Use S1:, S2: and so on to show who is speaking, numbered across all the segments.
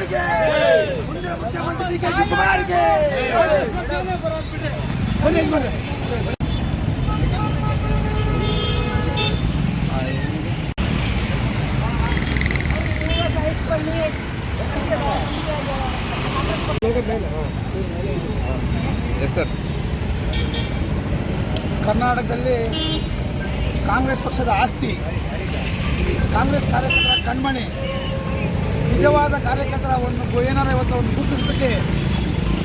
S1: Vehicle ಕೊಡಿ
S2: ಮುಖ್ಯಮಂತ್ರಿ K. ಶಿವಕುಮಾರ್ಗೆ ಕರ್ನಾಟಕದಲ್ಲಿ ಕಾಂಗ್ರೆಸ್ ಪಕ್ಷದ ಆಸ್ತಿ. ಕಾಂಗ್ರೆಸ್ ಕಾರ್ಯಕರ್ತರ ಕಣ್ಮಣಿ. ನಿಜವಾದ ಕಾರ್ಯಕರ್ತರ ಒಂದು ಏನಾರ ಇವತ್ತು ಒಂದು ಗುರುತಿಸ್ಬಿಟ್ಟು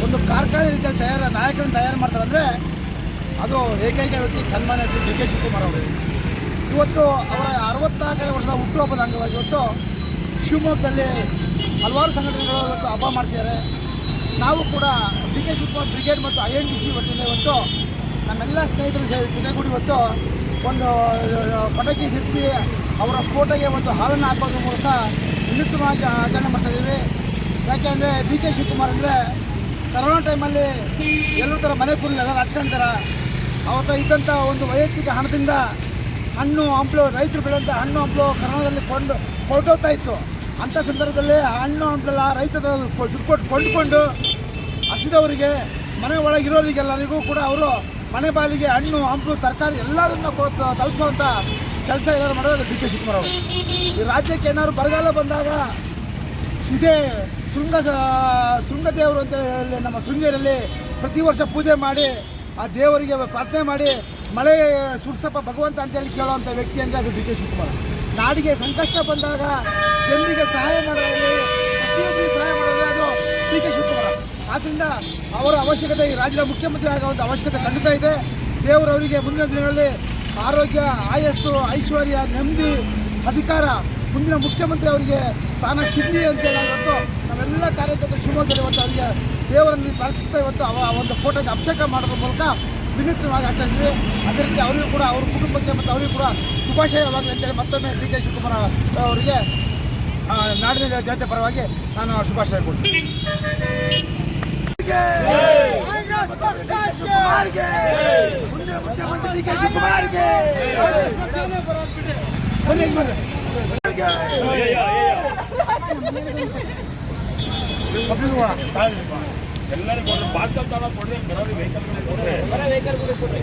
S2: ಒಂದು ಕಾರ್ಖಾನೆ ರೀತಿಯಲ್ಲಿ ತಯಾರ, ನಾಯಕರನ್ನು ತಯಾರು ಮಾಡ್ತಾರೆ ಅಂದರೆ ಅದು ಏಕೈಕ ವ್ಯಕ್ತಿ ಸನ್ಮಾನ್ಯ ಶ್ರೀ ಡಿ ಕೆ ಶಿವಕುಮಾರ್ ಅವರು. ಇವತ್ತು ಅವರ ಅರವತ್ನಾಲ್ಕನೇ ವರ್ಷದ ಹುಟ್ಟುಹಬ್ಬದ ಅಂಗವಾಗಿ ಇವತ್ತು ಶಿವಮೊಗ್ಗದಲ್ಲಿ ಹಲವಾರು ಸಂಘಟನೆಗಳು ಇವತ್ತು ಹಬ್ಬ ಮಾಡ್ತಿದ್ದಾರೆ. ನಾವು ಕೂಡ ಡಿ ಕೆ ಶಿವಕುಮಾರ್ ಬ್ರಿಗೇಡ್ ಮತ್ತು ಐ ಎನ್ ಡಿ ಸಿ ವತಿಯಿಂದ ಇವತ್ತು ನಮ್ಮೆಲ್ಲ ಸ್ನೇಹಿತರು ಜೊತೆಗೂಡಿ ಇವತ್ತು ಒಂದು ಪಟಾಕಿ ಸಿಡಿಸಿ ಅವರ ಫೋಟೋಗೆ ಒಂದು ಹಾಲನ್ನು ಹಾಕೋದ್ರ ಮೂಲಕ ವಿನೂತನವಾಗಿ ಆಚರಣೆ ಮಾಡ್ತಾ ಇದ್ದೀವಿ ಯಾಕೆಂದರೆ ಡಿ ಕೆ ಶಿವಕುಮಾರ್ ಅಂದರೆ ಕರೋನಾ ಟೈಮಲ್ಲಿ ಎಲ್ಲರೂ ಥರ ಮನೆ ಕೂರಲಿ ಎಲ್ಲ ರಾಜಕಾರಣಿದಾರ ಅವತ್ತ ಇದ್ದಂಥ ಒಂದು ವೈಯಕ್ತಿಕ ಹಣದಿಂದ ಹಣ್ಣು, ಹಂಪಲು, ರೈತರು ಬೆಳೆದಂಥ ಹಣ್ಣು, ಹಂಪಲು ಕರೋನಾದಲ್ಲಿ ಕೊಂಡು ಹೊರಟೋಗ್ತಾ ಇತ್ತು. ಅಂಥ ಸಂದರ್ಭದಲ್ಲಿ ಹಣ್ಣು, ಹಂಪಲೆಲ್ಲ ರೈತರ ದುಡ್ಡು ಕೊಟ್ಟು ಕೊಂಡುಕೊಂಡು ಹಸಿದವರಿಗೆ, ಮನೆ ಒಳಗಿರೋರಿಗೆಲ್ಲರಿಗೂ ಕೂಡ ಅವರು ಮನೆ ಬಾಲಿಗೆ ಹಣ್ಣು, ಹಂಪಲು, ತರಕಾರಿ ಎಲ್ಲದನ್ನ ತಲುಪುವಂಥ ಕೆಲಸ ಏನಾದ್ರು ಮಾಡೋದು ಡಿ ಕೆ ಶಿವಕುಮಾರ್ ಅವರು. ಈ ರಾಜ್ಯಕ್ಕೆ ಏನಾದ್ರು ಬರಗಾಲ ಬಂದಾಗ ಇದೇ ಶೃಂಗ ಶೃಂಗ ದೇವರು ಅಂತ ನಮ್ಮ ಶೃಂಗೇರಿಯಲ್ಲಿ ಪ್ರತಿ ವರ್ಷ ಪೂಜೆ ಮಾಡಿ, ಆ ದೇವರಿಗೆ ಪ್ರಾರ್ಥನೆ ಮಾಡಿ ಮಳೆ ಸುರ್ಸಪ್ಪ ಭಗವಂತ ಅಂತೇಳಿ ಕೇಳುವಂಥ ವ್ಯಕ್ತಿ ಅಂದರೆ ಅದು ಡಿ ಕೆ ಶಿವಕುಮಾರ್. ನಾಡಿಗೆ ಸಂಕಷ್ಟ ಬಂದಾಗ ಜನರಿಗೆ ಸಹಾಯ ಮಾಡೋದ್ರಲ್ಲಿ, ಪ್ರತಿಯೊಬ್ಬರಿಗೆ ಸಹಾಯ ಮಾಡೋದ್ರೆ ಅದು ಡಿ ಕೆ ಶಿವಕುಮಾರ್. ಆದ್ದರಿಂದ ಅವರ ಅವಶ್ಯಕತೆ ಈ ರಾಜ್ಯದ ಮುಖ್ಯಮಂತ್ರಿ ಆಗುವಂಥ ಅವಶ್ಯಕತೆ ಖಂಡಿತ ಇದೆ. ದೇವರವರಿಗೆ ಮುಂದಿನ ದಿನಗಳಲ್ಲಿ ಆರೋಗ್ಯ, ಆಯಸ್ಸು, ಐಶ್ವರ್ಯ, ನೆಮ್ಮದಿ, ಅಧಿಕಾರ. ಮುಂದಿನ ಮುಖ್ಯಮಂತ್ರಿ ಅವರಿಗೆ ತಾನ ಸಿಗಲಿ ಅಂತೇಳಿ ಇವತ್ತು ನಾವೆಲ್ಲ ಕಾರ್ಯಕರ್ತರು ಶಿವಮೊಗ್ಗದಲ್ಲಿ ಇವತ್ತು ಅವರಿಗೆ ದೇವರನ್ನು ಪ್ರಾರ್ಥಿಸ್ತಾ ಇವತ್ತು ಅವ ಒಂದು ಫೋಟೋಗೆ ಅಭಿಷೇಕ ಮಾಡೋದ್ರ ಮೂಲಕ ವಿನೂತನವಾಗಿ ಆಗ್ತಾ ಇದ್ವಿ. ಅದೇ ರೀತಿ ಅವರಿಗೂ ಕೂಡ, ಅವ್ರ ಕುಟುಂಬಕ್ಕೆ ಮತ್ತು ಅವರಿಗೂ ಕೂಡ ಶುಭಾಶಯವಾಗಲಿ ಅಂತೇಳಿ ಮತ್ತೊಮ್ಮೆ ಡಿ ಕೆ ಶಿವಕುಮಾರ್ ಅವರಿಗೆ ನಾಡಿನ ಜನತೆ ಪರವಾಗಿ ನಾನು ಶುಭಾಶಯ ಕೊಡ್ತೀನಿ. ಶಿವಕುಮಾರ್ಗೆ. ಮುಂದೆ ಮುಖ್ಯಮಂತ್ರಿ ಡಿ ಕೆ. ಶಿವಕುಮಾರ್ಗೆ.
S1: ಎಲ್ಲರಿಗೂ ಒಂದು ಬಾಟಲ್ ತರ ಕೊಡಿ ಬರೋದು ವೆಹಿಕಲ್ ಕೊಡಿ